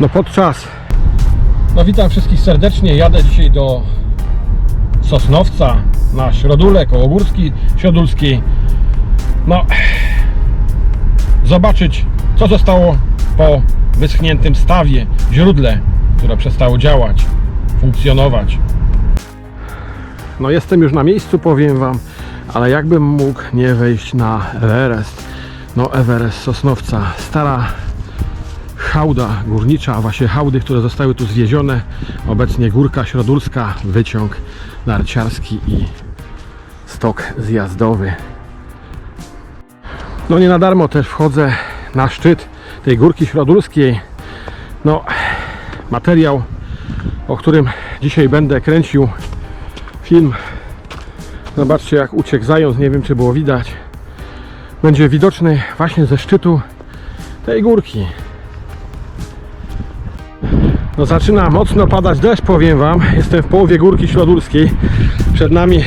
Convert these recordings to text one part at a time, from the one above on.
No podczas. No witam wszystkich serdecznie. Jadę dzisiaj do Sosnowca na Środule, koło Górski Środulskiej. No, zobaczyć co zostało po wyschniętym stawie, źródle, które przestało działać, funkcjonować. No jestem już na miejscu, powiem Wam, ale jakbym mógł nie wejść na Everest. No Everest Sosnowca, stara hałda górnicza, a właśnie hałdy, które zostały tu zwiezione. Obecnie Górka Środulska, wyciąg narciarski i stok zjazdowy. No nie na darmo też wchodzę na szczyt tej Górki Środulskiej. No materiał, o którym dzisiaj będę kręcił film. Zobaczcie jak uciekł zając, nie wiem czy było widać. Będzie widoczny właśnie ze szczytu tej górki. No zaczyna mocno padać deszcz, powiem Wam. Jestem w połowie Górki Środulskiej. Przed nami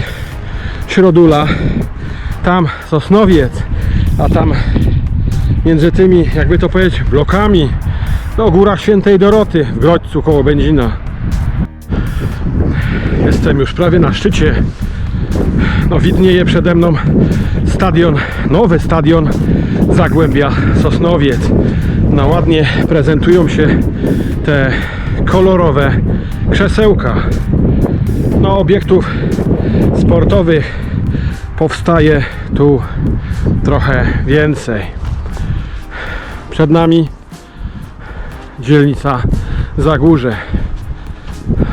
Środula. Tam Sosnowiec, a tam między tymi, jakby to powiedzieć, blokami, no Góra Świętej Doroty w Grodźcu koło Będzina. Jestem już prawie na szczycie. No widnieje przede mną stadion, nowy stadion Zagłębia Sosnowiec. No ładnie prezentują się te kolorowe krzesełka. No obiektów sportowych powstaje tu trochę więcej. Przed nami dzielnica Zagórze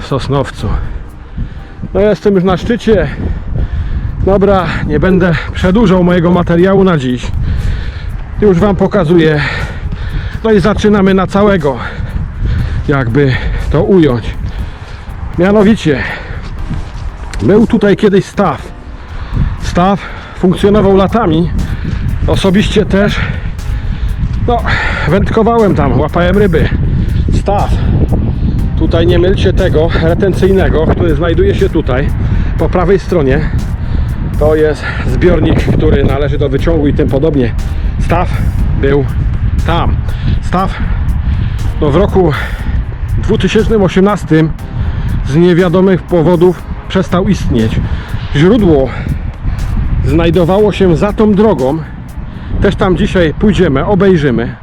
w Sosnowcu. No jestem już na szczycie. Dobra, nie będę przedłużał mojego materiału na dziś. Już Wam pokazuję. No i zaczynamy na całego. Jakby to ująć. Mianowicie był tutaj kiedyś staw. Staw funkcjonował latami. Osobiście też no, wędkowałem tam, łapałem ryby. Staw. Tutaj nie mylcie tego retencyjnego, który znajduje się tutaj po prawej stronie. To jest zbiornik, który należy do wyciągu i tym podobnie. Staw był tam. Staw no w roku 2018 z niewiadomych powodów przestał istnieć. Źródło znajdowało się za tą drogą. Też tam dzisiaj pójdziemy, obejrzymy.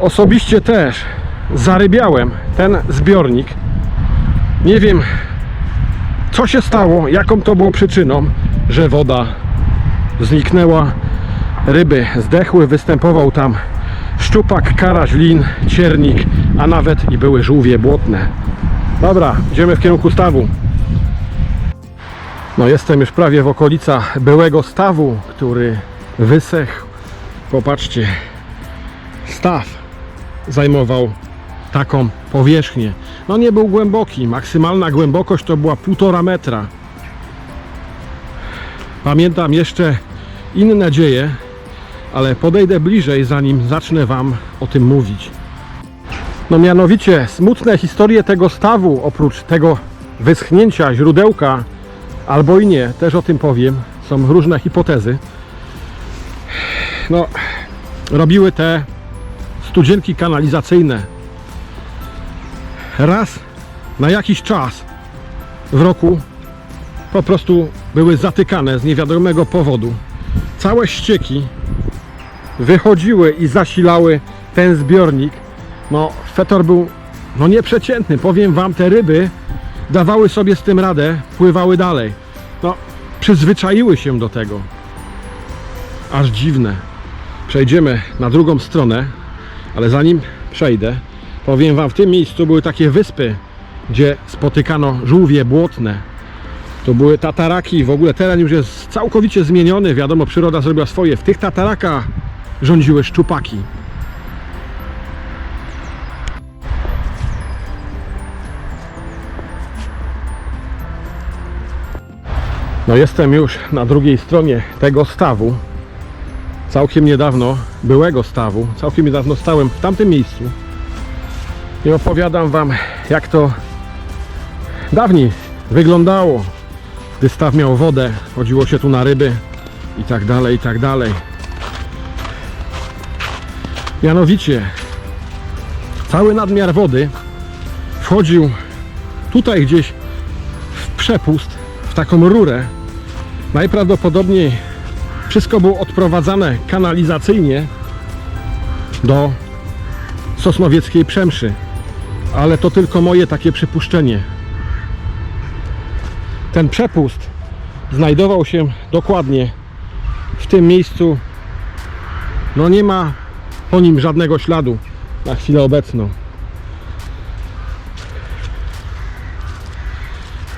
Osobiście też zarybiałem ten zbiornik. Nie wiem, co się stało, jaką to było przyczyną, że woda zniknęła, ryby zdechły, występował tam szczupak, karaś, lin, ciernik, a nawet i były żółwie błotne. Dobra, idziemy w kierunku stawu. No jestem już prawie w okolicach byłego stawu, który wysechł. Popatrzcie, staw zajmował taką powierzchnię. No nie był głęboki, maksymalna głębokość to była półtora metra. Pamiętam jeszcze inne dzieje, ale podejdę bliżej, zanim zacznę Wam o tym mówić. No mianowicie smutne historie tego stawu, oprócz tego wyschnięcia źródełka, albo i nie, też o tym powiem, są różne hipotezy. No, robiły te studzienki kanalizacyjne raz na jakiś czas w roku po prostu były zatykane z niewiadomego powodu. Całe ścieki wychodziły i zasilały ten zbiornik. No, fetor był no nieprzeciętny. Powiem wam, te ryby dawały sobie z tym radę, pływały dalej. No, przyzwyczaiły się do tego. Aż dziwne. Przejdziemy na drugą stronę, ale zanim przejdę, powiem wam, w tym miejscu były takie wyspy, gdzie spotykano żółwie błotne. To były tataraki, w ogóle teren już jest całkowicie zmieniony, wiadomo, przyroda zrobiła swoje. W tych tatarakach rządziły szczupaki. No jestem już na drugiej stronie tego stawu. Całkiem niedawno, byłego stawu, całkiem niedawno stałem w tamtym miejscu. I opowiadam Wam, jak to dawniej wyglądało, gdy staw miał wodę, chodziło się tu na ryby i tak dalej, i tak dalej. Mianowicie cały nadmiar wody wchodził tutaj gdzieś w przepust, w taką rurę. Najprawdopodobniej wszystko było odprowadzane kanalizacyjnie do Sosnowieckiej Przemszy. Ale to tylko moje takie przypuszczenie. Ten przepust znajdował się dokładnie w tym miejscu. No nie ma po nim żadnego śladu na chwilę obecną.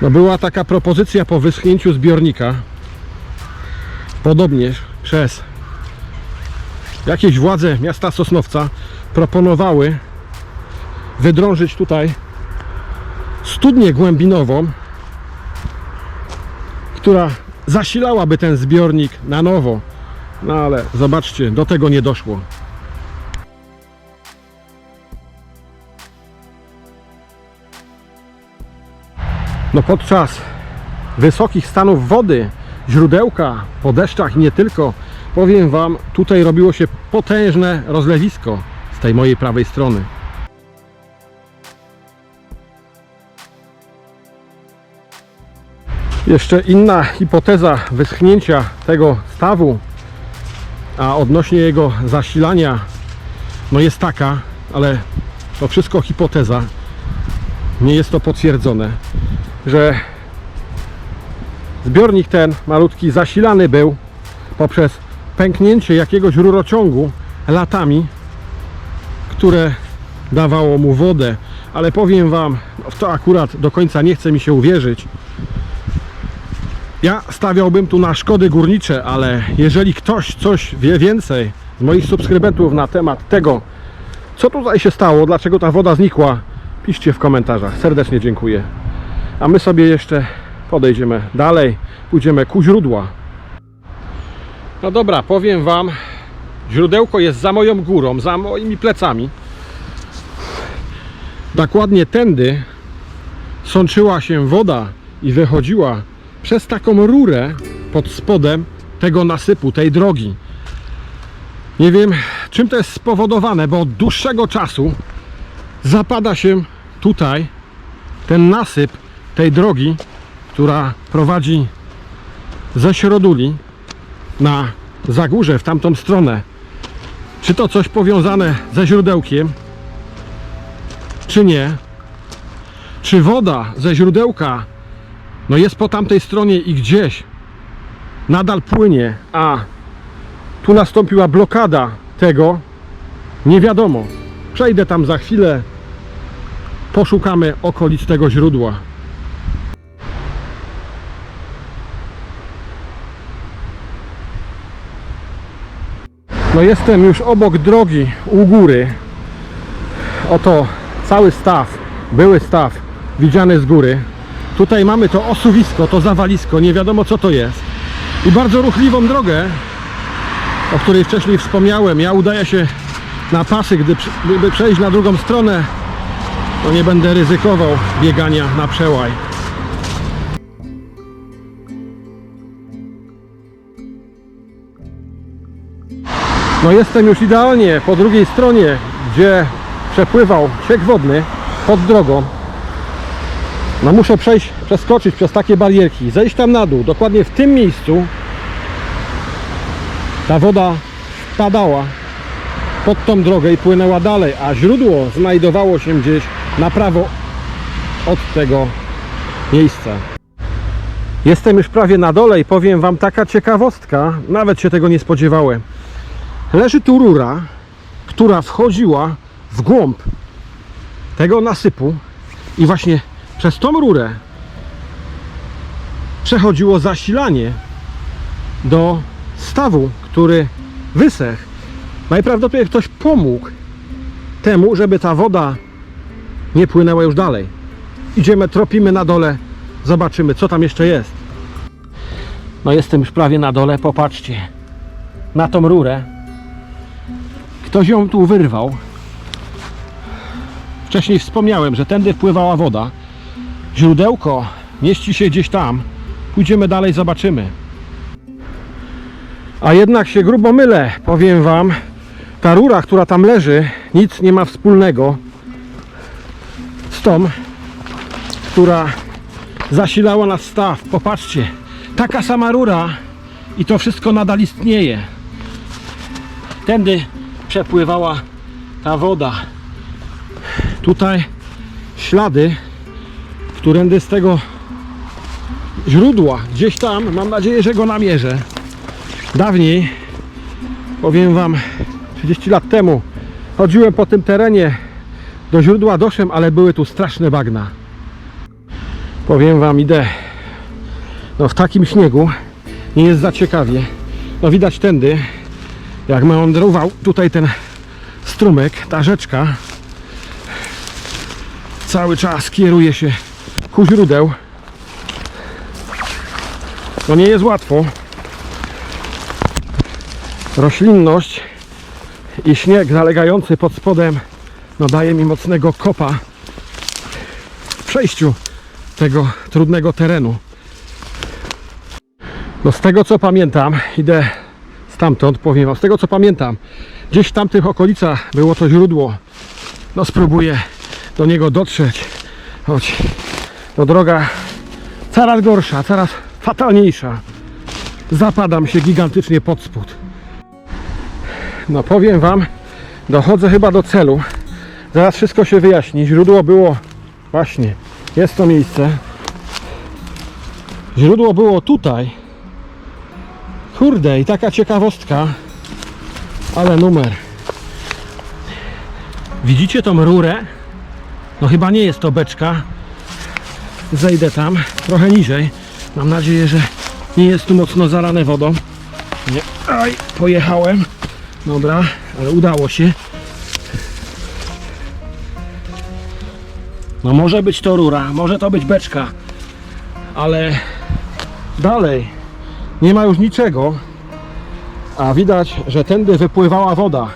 No była taka propozycja po wyschnięciu zbiornika, podobnież przez jakieś władze miasta Sosnowca proponowały wydrążyć tutaj studnię głębinową, która zasilałaby ten zbiornik na nowo. No ale zobaczcie, do tego nie doszło. No podczas wysokich stanów wody, źródełka, po deszczach i nie tylko, powiem Wam, tutaj robiło się potężne rozlewisko z tej mojej prawej strony. Jeszcze inna hipoteza wyschnięcia tego stawu, a odnośnie jego zasilania, no jest taka, ale to wszystko hipoteza, nie jest to potwierdzone, że zbiornik ten malutki zasilany był poprzez pęknięcie jakiegoś rurociągu latami, które dawało mu wodę, ale powiem Wam, no w to akurat do końca nie chce mi się uwierzyć. Ja stawiałbym tu na szkody górnicze, ale jeżeli ktoś coś wie więcej z moich subskrybentów na temat tego, co tutaj się stało, dlaczego ta woda znikła, piszcie w komentarzach. Serdecznie dziękuję. A my sobie jeszcze podejdziemy dalej, pójdziemy ku źródła. No dobra, powiem Wam, źródełko jest za moją górą, za moimi plecami. Dokładnie tędy sączyła się woda i wychodziła przez taką rurę pod spodem tego nasypu, tej drogi. Nie wiem, czym to jest spowodowane, bo od dłuższego czasu zapada się tutaj ten nasyp tej drogi, która prowadzi ze Środuli na Zagórze w tamtą stronę. Czy to coś powiązane ze źródełkiem, czy nie? Czy woda ze źródełka no jest po tamtej stronie i gdzieś nadal płynie, a tu nastąpiła blokada tego, nie wiadomo. Przejdę tam za chwilę, poszukamy okolic tego źródła. No jestem już obok drogi u góry. Oto cały staw, były staw widziany z góry. Tutaj mamy to osuwisko, to zawalisko, nie wiadomo co to jest. I bardzo ruchliwą drogę, o której wcześniej wspomniałem. Ja udaję się na pasy, gdyby przejść na drugą stronę, to nie będę ryzykował biegania na przełaj. No jestem już idealnie po drugiej stronie, gdzie przepływał ciek wodny pod drogą. No muszę przejść, przeskoczyć przez takie barierki, zejść tam na dół, dokładnie w tym miejscu ta woda wpadała pod tą drogę i płynęła dalej, a źródło znajdowało się gdzieś na prawo od tego miejsca. Jestem już prawie na dole i powiem Wam taka ciekawostka, nawet się tego nie spodziewałem. Leży tu rura, która wchodziła w głąb tego nasypu i właśnie przez tą rurę przechodziło zasilanie do stawu, który wysechł. Najprawdopodobniej ktoś pomógł temu, żeby ta woda nie płynęła już dalej. Idziemy, tropimy na dole, zobaczymy co tam jeszcze jest. No jestem już prawie na dole, popatrzcie na tą rurę. Ktoś ją tu wyrwał. Wcześniej wspomniałem, że tędy wpływała woda. Źródełko mieści się gdzieś tam. Pójdziemy dalej, zobaczymy. A jednak się grubo mylę, powiem Wam. Ta rura, która tam leży, nic nie ma wspólnego z tą, która zasilała nas staw. Popatrzcie, taka sama rura i to wszystko nadal istnieje. Tędy przepływała ta woda. Tutaj ślady, którędy z tego źródła, gdzieś tam, mam nadzieję, że go namierzę. Dawniej, powiem Wam, 30 lat temu, chodziłem po tym terenie, do źródła doszłem, ale były tu straszne bagna. Powiem Wam, idę no, w takim śniegu, nie jest za ciekawie. No widać tędy, jak meandrował tutaj ten strumyk, ta rzeczka, cały czas kieruje się ku źródeł. To nie jest łatwo. Roślinność i śnieg zalegający pod spodem no daje mi mocnego kopa w przejściu tego trudnego terenu. No z tego co pamiętam, idę stamtąd, powiem wam, z tego co pamiętam, gdzieś w tamtych okolicach było to źródło. No spróbuję do niego dotrzeć, choć to droga coraz gorsza, coraz fatalniejsza. Zapadam się gigantycznie pod spód. No powiem wam, dochodzę chyba do celu. Zaraz wszystko się wyjaśni. Źródło było właśnie, jest to miejsce. Źródło było tutaj. Kurde, i taka ciekawostka, ale numer. Widzicie tą rurę? No chyba nie jest to beczka. Zejdę tam, trochę niżej. Mam nadzieję, że nie jest tu mocno zalane wodą. Nie. Aj, pojechałem. Dobra, ale udało się. No może być to rura, może to być beczka, ale dalej nie ma już niczego, a widać, że tędy wypływała woda.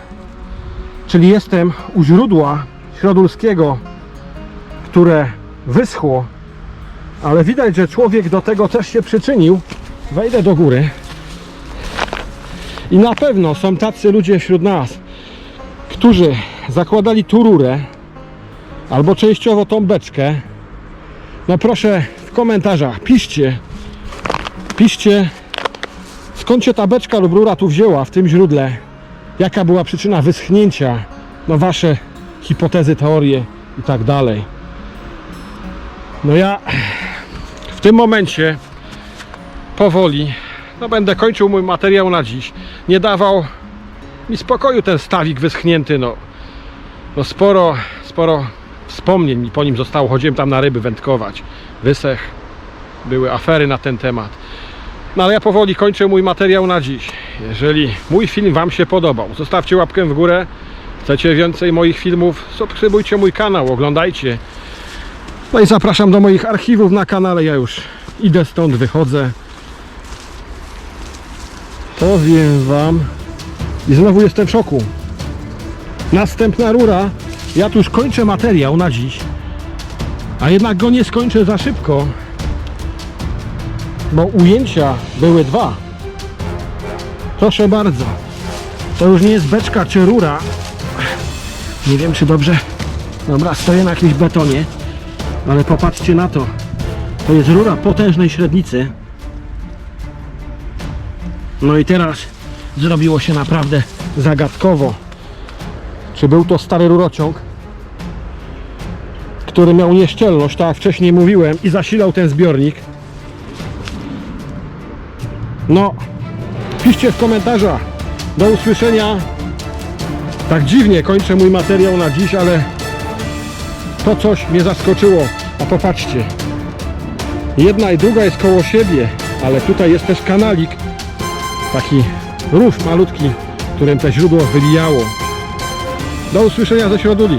Czyli jestem u źródła środulskiego, które wyschło, ale widać, że człowiek do tego też się przyczynił. Wejdę do góry. I na pewno są tacy ludzie wśród nas, którzy zakładali tu rurę albo częściowo tą beczkę. No proszę w komentarzach piszcie, piszcie skąd się ta beczka lub rura tu wzięła w tym źródle, jaka była przyczyna wyschnięcia, no wasze hipotezy, teorie i tak dalej. No ja w tym momencie powoli no będę kończył mój materiał na dziś. Nie dawał mi spokoju ten stawik wyschnięty, no. No sporo, sporo wspomnień mi po nim zostało. Chodziłem tam na ryby wędkować. Wysech. Były afery na ten temat. No ale ja powoli kończę mój materiał na dziś. Jeżeli mój film Wam się podobał, zostawcie łapkę w górę. Chcecie więcej moich filmów? Subskrybujcie mój kanał, oglądajcie. No i zapraszam do moich archiwów na kanale. Ja już idę stąd, wychodzę. Powiem Wam. I znowu jestem w szoku. Następna rura. Ja tu już kończę materiał na dziś. A jednak go nie skończę za szybko. Bo ujęcia były dwa. Proszę bardzo. To już nie jest beczka czy rura. Nie wiem czy dobrze. Dobra, stoję na jakimś betonie. Ale popatrzcie na to. To jest rura potężnej średnicy. No i teraz zrobiło się naprawdę zagadkowo. Czy był to stary rurociąg, który miał nieszczelność, tak jak wcześniej mówiłem, i zasilał ten zbiornik? No, piszcie w komentarzach. Do usłyszenia. Tak dziwnie kończę mój materiał na dziś, ale to coś mnie zaskoczyło. A popatrzcie. Jedna i druga jest koło siebie, ale tutaj jest też kanalik. Taki rów malutki, którym to źródło wybijało. Do usłyszenia ze środuli.